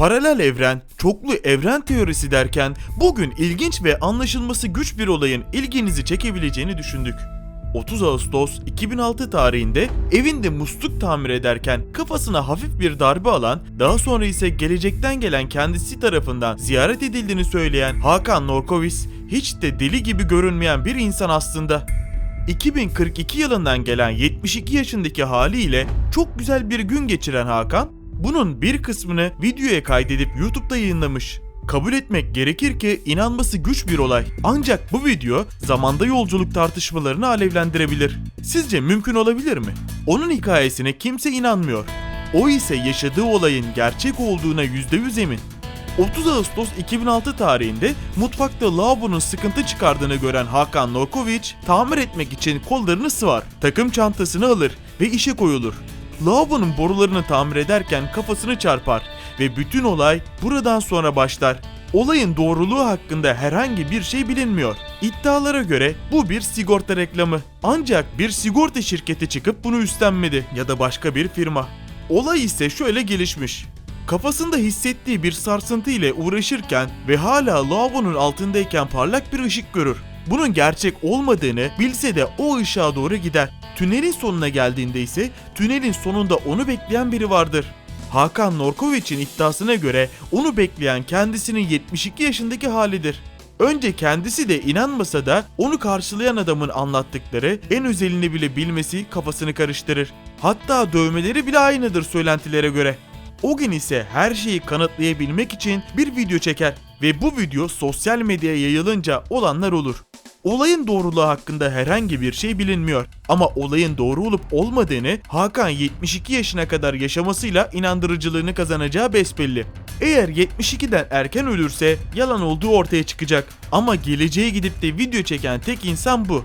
Paralel evren, çoklu evren teorisi derken bugün ilginç ve anlaşılması güç bir olayın ilginizi çekebileceğini düşündük. 30 Ağustos 2006 tarihinde evinde musluk tamir ederken kafasına hafif bir darbe alan, daha sonra ise gelecekten gelen kendisi tarafından ziyaret edildiğini söyleyen Hakan Norkovic hiç de deli gibi görünmeyen bir insan aslında. 2042 yılından gelen 72 yaşındaki haliyle çok güzel bir gün geçiren Hakan, bunun bir kısmını videoya kaydedip YouTube'da yayınlamış. Kabul etmek gerekir ki inanması güç bir olay. Ancak bu video zamanda yolculuk tartışmalarını alevlendirebilir. Sizce mümkün olabilir mi? Onun hikayesine kimse inanmıyor. O ise yaşadığı olayın gerçek olduğuna %100 emin. 30 Ağustos 2006 tarihinde mutfakta lavabonun sıkıntı çıkardığını gören Hakan Norkovic tamir etmek için kollarını sıvar, takım çantasını alır ve işe koyulur. Lavabonun borularını tamir ederken kafasını çarpar ve bütün olay buradan sonra başlar. Olayın doğruluğu hakkında herhangi bir şey bilinmiyor. İddialara göre bu bir sigorta reklamı. Ancak bir sigorta şirketi çıkıp bunu üstlenmedi ya da başka bir firma. Olay ise şöyle gelişmiş. Kafasında hissettiği bir sarsıntı ile uğraşırken ve hala lavabonun altındayken parlak bir ışık görür. Bunun gerçek olmadığını bilse de o ışığa doğru gider. Tünelin sonuna geldiğinde ise tünelin sonunda onu bekleyen biri vardır. Hakan Norkovic'in iddiasına göre onu bekleyen kendisinin 72 yaşındaki halidir. Önce kendisi de inanmasa da onu karşılayan adamın anlattıkları en özelini bile bilmesi kafasını karıştırır. Hatta dövmeleri bile aynıdır söylentilere göre. O gün ise her şeyi kanıtlayabilmek için bir video çeker ve bu video sosyal medyaya yayılınca olanlar olur. Olayın doğruluğu hakkında herhangi bir şey bilinmiyor ama olayın doğru olup olmadığını Hakan 72 yaşına kadar yaşamasıyla inandırıcılığını kazanacağı besbelli. Eğer 72'den erken ölürse yalan olduğu ortaya çıkacak ama geleceğe gidip de video çeken tek insan bu.